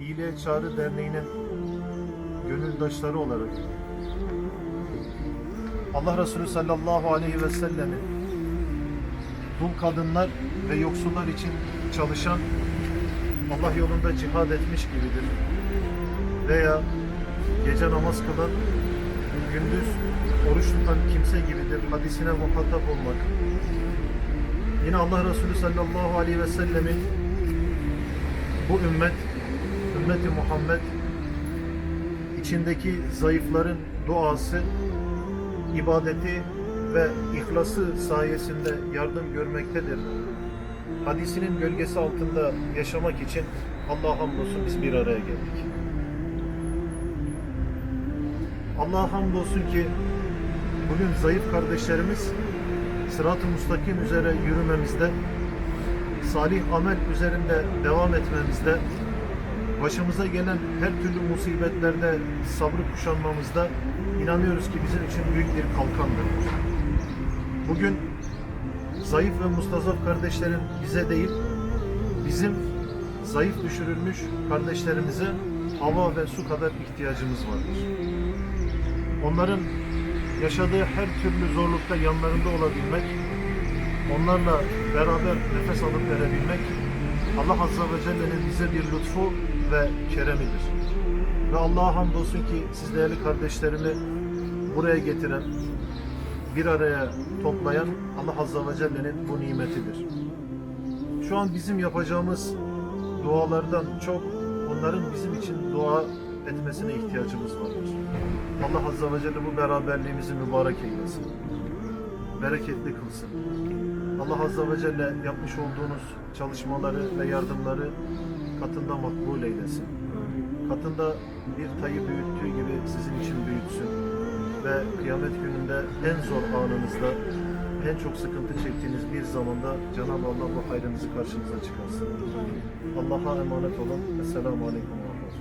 İyiliğe Çağrı Derneği'nin gönüldaşları olarak Allah Resulü sallallahu aleyhi ve sellemin dul kadınlar ve yoksullar için çalışan Allah yolunda cihad etmiş gibidir. Veya gece namaz kılan, gündüz oruç tutan kimse gibidir. Hadisine muhatap olmak. Yine Allah Resulü sallallahu aleyhi ve sellemin bu ümmet, ümmeti Muhammed içindeki zayıfların duası, ibadeti ve ihlası sayesinde yardım görmektedir. Hadisinin gölgesi altında yaşamak için Allah'a hamdolsun biz bir araya geldik. Allah'a hamdolsun ki bugün zayıf kardeşlerimiz sırat-ı müstakim üzere yürümemizde, salih amel üzerinde devam etmemizde, başımıza gelen her türlü musibetlerde sabrı kuşanmamızda inanıyoruz ki bizim için büyük bir kalkandır. Bugün zayıf ve mustazaf kardeşlerin bize değil, bizim zayıf düşürülmüş kardeşlerimize hava ve su kadar ihtiyacımız vardır. Onların yaşadığı her türlü zorlukta yanlarında olabilmek, onlarla beraber nefes alıp verebilmek, Allah Azze ve Celle'nin bize bir lütfu ve keremidir. Ve Allah'a hamdolsun ki siz değerli kardeşlerimi buraya getiren, bir araya toplayan Allah Azze ve Celle'nin bu nimetidir. Şu an bizim yapacağımız dualardan çok onların bizim için dua etmesine ihtiyacımız vardır. Allah Azze ve Celle bu beraberliğimizi mübarek eylesin. Bereketli kılsın. Allah Azze ve Celle yapmış olduğunuz çalışmaları ve yardımları katında makbul eylesin. Katında bir tayı büyüttüğü gibi sizin için büyütsün. Ve kıyamet gününde en zor anınızda, en çok sıkıntı çektiğiniz bir zamanda Cenab-ı Allah bu hayrınızı karşınıza çıkarsın. Allah'a emanet olun. Esselamu Aleyküm ve Rahmetullah.